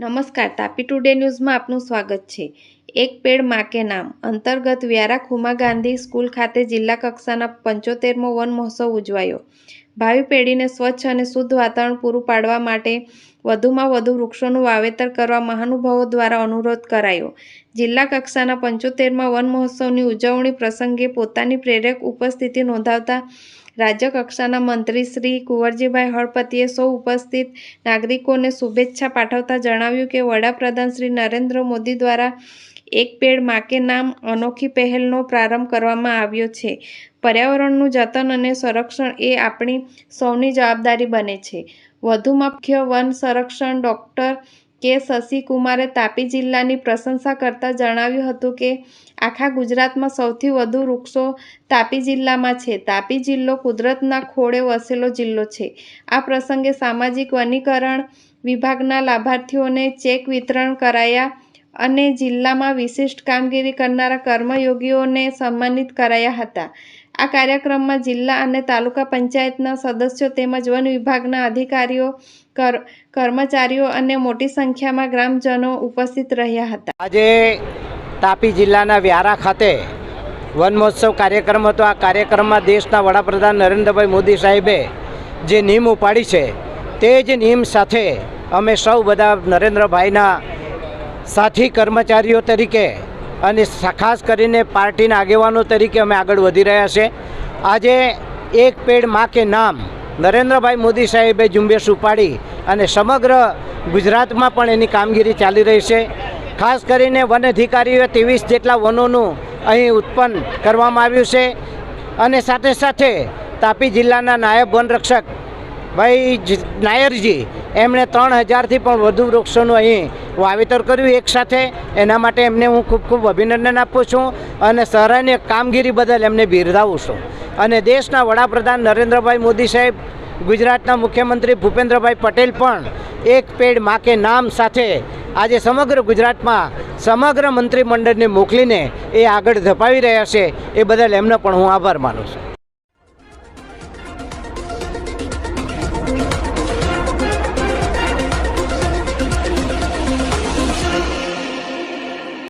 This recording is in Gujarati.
નમસ્કાર, તાપી ટુડે ન્યૂઝમાં આપનું સ્વાગત છે. એક પેડ માકે નામ. અંતર્ગત વ્યારા ખુમા ગાંધી સ્કૂલ ખાતે જિલ્લા કક્ષાના પંચોતેરમો વન મહોત્સવ ઉજવાયો. ભાવિ પેઢીને સ્વચ્છ અને શુદ્ધ વાતાવરણ પૂરું પાડવા માટે વધુમાં વધુ વૃક્ષોનું વાવેતર કરવા મહાનુભાવો દ્વારા અનુરોધ કરાયો. જિલ્લા કક્ષાના પંચોતેરમાં વન મહોત્સવની ઉજવણી પ્રસંગે પોતાની પ્રેરક ઉપસ્થિતિ નોંધાવતા રાજ્ય કક્ષાના મંત્રી શ્રી કુંવરજીભાઈ હળપતિએ સૌ ઉપસ્થિત નાગરિકોને શુભેચ્છા પાઠવતા જણાવ્યું કે વડાપ્રધાન શ્રી નરેન્દ્ર મોદી દ્વારા એક પેડ માકે નામ અનોખી પહેલનો પ્રારંભ કરવામાં આવ્યો છે. પર્યાવરણનું જતન અને સંરક્ષણ એ આપણી સૌની જવાબદારી બને છે. વધુમાં મુખ્ય વન સંરક્ષણ ડોક્ટર કે શશિકુમારે તાપી જિલ્લાની પ્રશંસા કરતા જણાવ્યું હતું કે, આખા ગુજરાતમાં સૌથી વધુ વૃક્ષો તાપી જિલ્લામાં છે. તાપી જિલ્લો કુદરતના ખોળે વસેલો જિલ્લો છે. આ પ્રસંગે સામાજિક વનીકરણ વિભાગના લાભાર્થીઓને ચેક વિતરણ કરાયા અને જિલ્લામાં વિશિષ્ટ કામગીરી કરનારા કર્મયોગીઓને સન્માનિત કરાયા હતા. આ કાર્યક્રમમાં જિલ્લા અને તાલુકા પંચાયતના સદસ્યો તેમજ વન વિભાગના અધિકારીઓ કર્મચારીઓ અને મોટી સંખ્યામાં ગ્રામજનો ઉપસ્થિત રહ્યા હતા. આજે તાપી જિલ્લાના વ્યારા ખાતે વન મહોત્સવ કાર્યક્રમ હતો. આ કાર્યક્રમમાં દેશના વડાપ્રધાન નરેન્દ્રભાઈ મોદી સાહેબે જે નીમ ઉપાડી છે, તે જ નીમ સાથે અમે સૌ બધા નરેન્દ્રભાઈના સાથી કર્મચારીઓ તરીકે અને ખાસ કરીને પાર્ટીના આગેવાનો તરીકે અમે આગળ વધી રહ્યા છે. આજે એક પેડમાં કે નામ નરેન્દ્રભાઈ મોદી સાહેબે ઝુંબેશ ઉપાડી અને સમગ્ર ગુજરાતમાં પણ એની કામગીરી ચાલી રહી છે. ખાસ કરીને વન અધિકારીઓએ ત્રેવીસ જેટલા વનોનું અહીં ઉત્પન્ન કરવામાં આવ્યું છે. અને સાથે સાથે તાપી જિલ્લાના નાયબ વનરક્ષક ભાઈ નાયરજી, એમણે ત્રણ હજારથી પણ વધુ વૃક્ષોનું અહીં વાવેતર કર્યું એકસાથે એના માટે એમને હું ખૂબ ખૂબ અભિનંદન આપું છું અને સરાહનીય કામગીરી બદલ એમને બિરદાવું છું. અને દેશના વડાપ્રધાન નરેન્દ્રભાઈ મોદી સાહેબ, ગુજરાતના મુખ્યમંત્રી ભૂપેન્દ્રભાઈ પટેલ પણ એક પેડ મા કે નામ સાથે આજે સમગ્ર ગુજરાતમાં સમગ્ર મંત્રીમંડળને મોકલીને એ આગળ ધપાવી રહ્યા છે. એ બદલ એમનો પણ હું આભાર માનું છું.